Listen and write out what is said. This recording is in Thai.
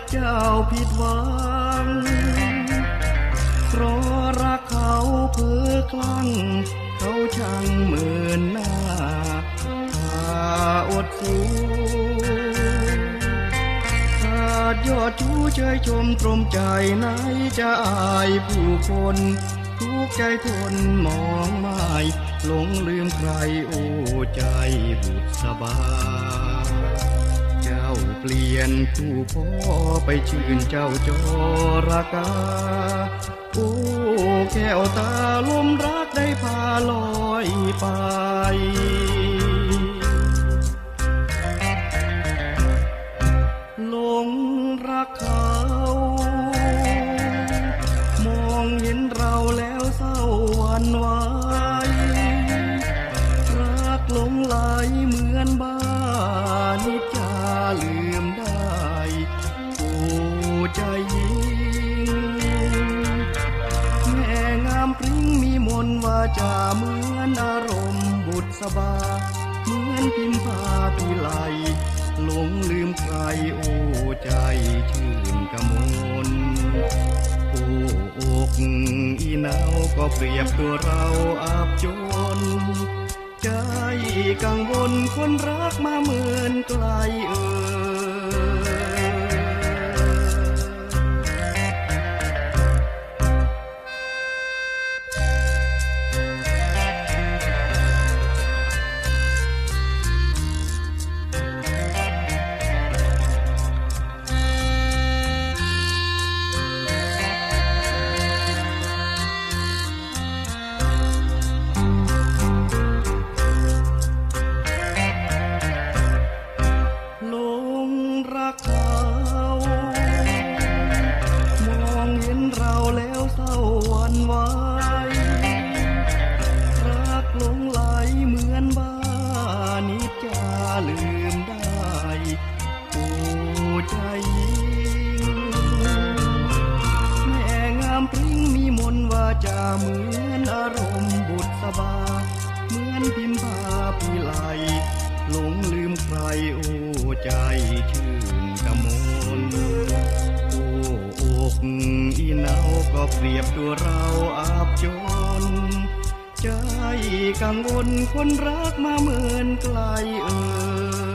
กเจ้าผิดหวัง เพราะรักเขาเพื่อคลั่ง เขาช่างเหมือนหน้าถ้าอดสูขาดยอดชูเชยชมตรมใจไหนจะอายผู้คนทุกใจทนมองไม่หลงลืมใครโอ้ใจบุษบาเจ้า เปลี่ยนผู้พ่อไปชื่นเจ้าจรากา โอ้แก้วตาลมรักได้พาลอยไปหลงรักเขา มองเห็นเราแล้วเศร้าหวันไหวรักหลงไหลเหมือนบ้า ใจยิงแม่งามพริ้งมีมนว่าจะเหมือนอารมณ์บุตรสบา เหมือนพิมพาพิไลหลงลืมใครโอ้ใจชื่นกระมนโอ้อกอีนาวก็เปรียบตัวเราอาบจน ใจกังวลคนรักมาเหมือนไกลเอ่ นต์ว่าจะเหมือนอารมณ์บุตรสบา เหมือนพิมพาพิไลหลงลืมใครโอ้ใจชื่นกระมนโอ้อกอีหนาวก็เปรียบตัวเราอาบจน ใจกังวลคนรักมาเหมือนไกลเอ่ย